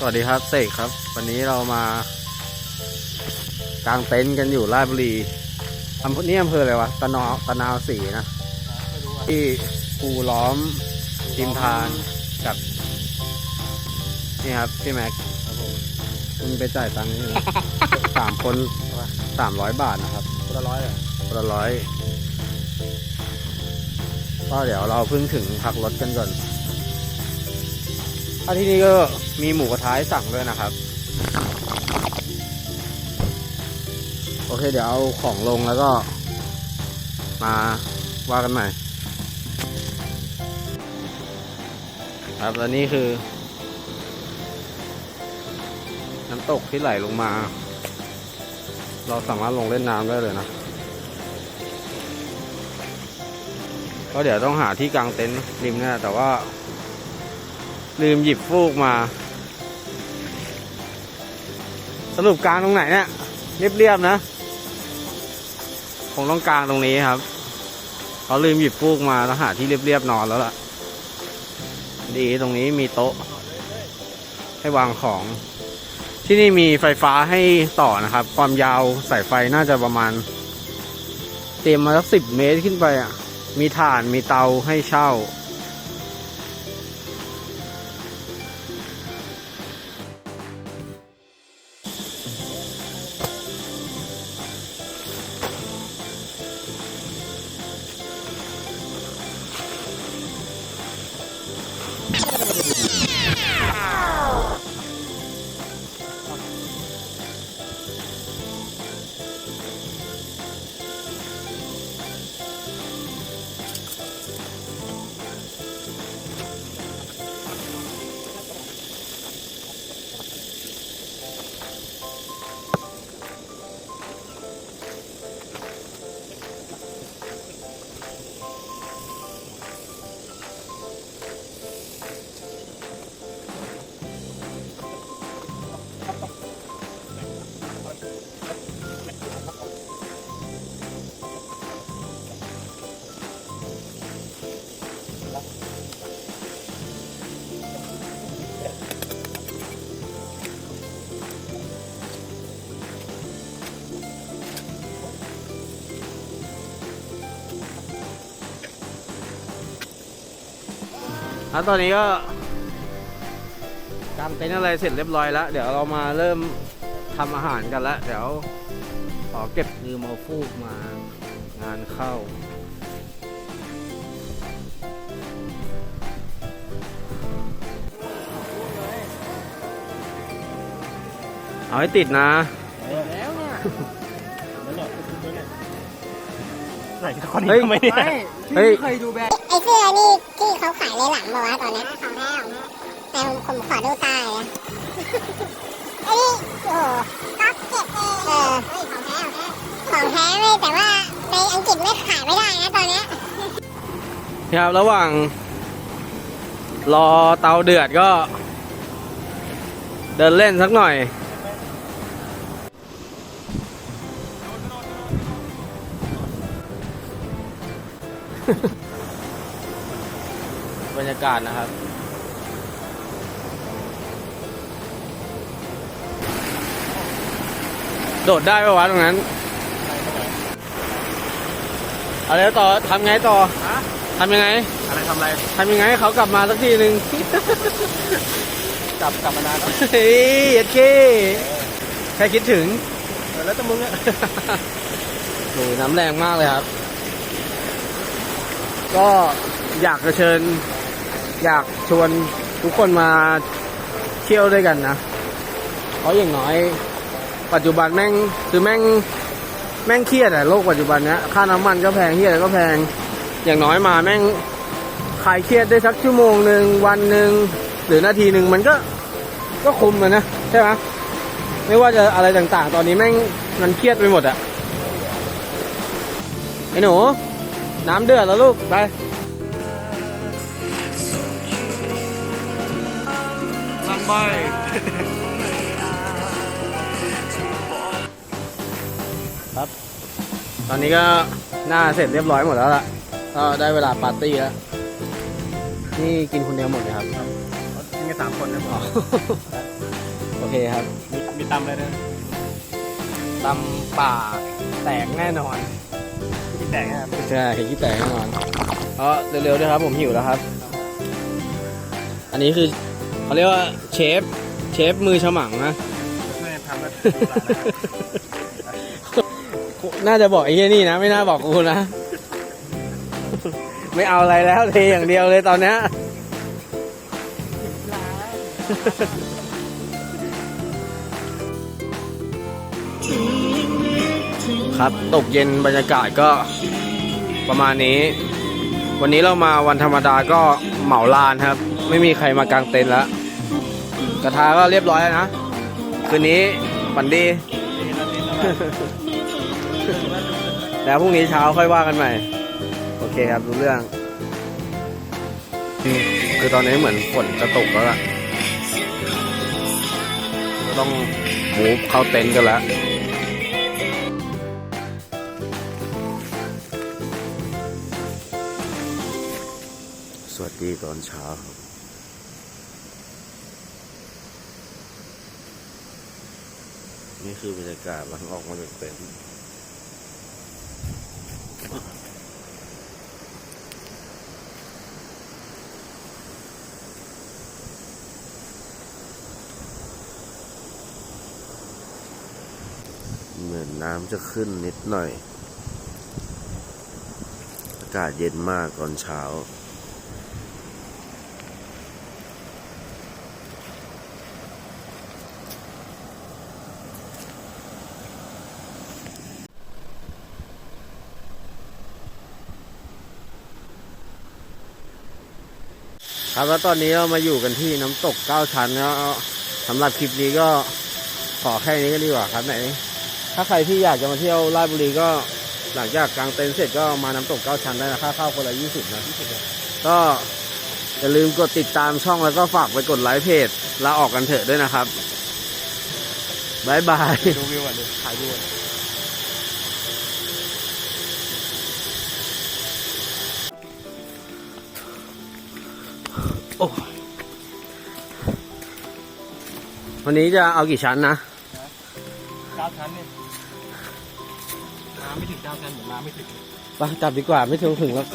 สวัสดีครับเสกครับ วันนี้เรามากางเต็นท์กันอยู่ราชบุรีอำเภอนี่อำเภออะไรวะตะนาวตะนาวสีนะที่ปูล้อมทิมพานกับนี่ครับพี่แม็กคุณไปจ่ายตังค์นี่นะสามคนสามร้อยบาทนะครับคนละร้อยเลยคนละร้อยก็เดี๋ยวเราเพิ่งถึงพักรถกันก่อน ถ้าที่นี่ก็มีหมูกระทะให้สั่งด้วยนะครับ โอเคเดี๋ยวเอาของลงแล้วก็ มาว่ากันใหม่ ครับและนี่คือ น้ำตกที่ไหลลงมา เราสามารถลงเล่นน้ำได้เลยนะก็เดี๋ยวต้องหาที่กางเต็นท์ริมเนี่ยแต่ว่า ลืมหยิบฟูกมา สรุปกลางตรงไหนเนี่ยเรียบๆนะคงต้องกลางตรงนี้ครับเขาลืมหยิบฟูกมาแล้วหาที่เรียบๆนอนแล้วล่ะ ดีตรงนี้มีโต๊ะ ให้วางของ ที่นี่มีไฟฟ้าให้ต่อนะครับ ความยาวสายไฟน่าจะประมาณ เตรียมมาสักสิบเมตรขึ้นไปอะ มีถ่านมีเตาให้เช่า Oh. แล้วตอนนี้ก็กางเต็นท์อะไรเสร็จเรียบร้อยแล้ว เดี๋ยวเรามาเริ่มทำอาหารกันล้วเดี๋ยวขอเก็บลืมเอาฟูกมางานเข้าเอาให้ติดนะแล้วเนี่ย ไหนคนนี้เฮ้ยทำไมเนี่ยเฮ้ยเคยดูแบบไอ้เสื้อนี่ที่เขาขายในหลังบอกว่าตอนเนี้ยของแท้ของแท้แต่ผมขอดูตายนะ ไอ้นี่โอ้โหก็เก็บเองเออของแท้ของแท้ของแท้เลยแต่ว่าในอังกฤษไม่ขายไม่ได้นะตอนเนี้ยครับระหว่าง รอเตาเดือดก็ เดินเล่นสักหน่อย บรรยากาศนะครับ โดดได้ปะวะตรงนั้น เอาแล้วต่อทำไงต่อฮะ ทำยังไงอะไรทำอะไร ทำยังไงให้เขากลับมาสักทีหนึ่ง กลับกลับมานานแล้วเฮ้ยเอ็ดเคแค่คิดถึง เออแล้วแต่มึงอะ โอ้ยน้ำแรงมากเลยครับ ก็อยากจะเชิญ อยากชวนทุกคนมาเที่ยวด้วยกันนะ เพราะอย่างน้อย ปัจจุบันแม่งคือแม่งแม่งเครียดอะโลกปัจจุบันเนี้ยค่าน้ำมันก็แพงเฮียอะไรก็แพง อย่างน้อยมาแม่งคลายเครียดได้สักชั่วโมงหนึ่งวันหนึ่งหรือนาทีหนึ่งมันก็ก็คุ้มอะนะใช่ไหมไม่ว่าจะอะไรต่างๆ ตอนนี้แม่งมันเครียดไปหมดอะไอ้หนู น้ำเดือดแล้วลูก ไปทำไมตอนนี้ก็หน้าเสร็จเรียบร้อยหมดแล้วล่ะก็ได้เวลาปาร์ตี้แล้ว นี่กินคนเดียวหมดเลยครับมีแค่สามคนนะอ๋อเคครับ มีมีตำอะไรด้วยตำป่าแตกแน่นอนมี แตกนะครับใช่เห็นที่แตกแน่นอนเพราะเร็วๆด้วยครับผมหิวแล้วครับ อันนี้คือเขาเรียกว่าเชฟเชฟมือฉมังนะ ไม่ได้ทำแล้วน่าจะบอกไอ้เหี้ยนี่นะ ไม่น่าบอกกูนะ ไม่เอาอะไรแล้วเทอย่างเดียวเลยตอนเนี้ย ครับ ตกเย็นบรรยากาศก็ประมาณนี้ วันนี้เรามาวันธรรมดาก็เหมาลานครับ ไม่มีใครมากางเต็นท์แล้ว กระทะก็เรียบร้อยแล้วนะ คืนนี้ฝันดี แล้วพรุ่งนี้เช้าค่อยว่ากันใหม่ โอเคครับรู้เรื่อง คือตอนนี้เหมือนฝนจะตกแล้วล่ะต้องมูฟเข้าเต็นท์กันแล้ว ดีตอนเช้าครับนี่คือบรรยากาศหลังออกมาจากเต็นท์เหมือนน้ำจะขึ้นนิดหน่อย อากาศเย็นมากตอนเช้า ครับแล้วตอนนี้เรามาอยู่กันที่น้ำตกเก้าชั้นแล้วสำหรับคลิปนี้ก็ขอแค่นี้ก็ดีกว่าครับไหนถ้าใครที่อยากจะมาเที่ยวราชบุรีก็หลังจากกางเต็นท์เสร็จก็มาน้ำตกเก้าชั้นได้นะค่าเข้าคนละยี่สิบนะก็อย่าลืมกดติดตามช่องแล้วก็ฝากไปกดไลค์เพจลาออกกันเถอะด้วยนะครับบายบายดูวิวก่อนดูถ่ายวิว โอ้วันนี้จะเอากี่ชั้นนะเก้าชั้นเนี่ยมาไม่ถึงเก้าชั้นเหมือนมาไม่ถึงไปกลับดีกว่าไม่ถึงถึงแล้ว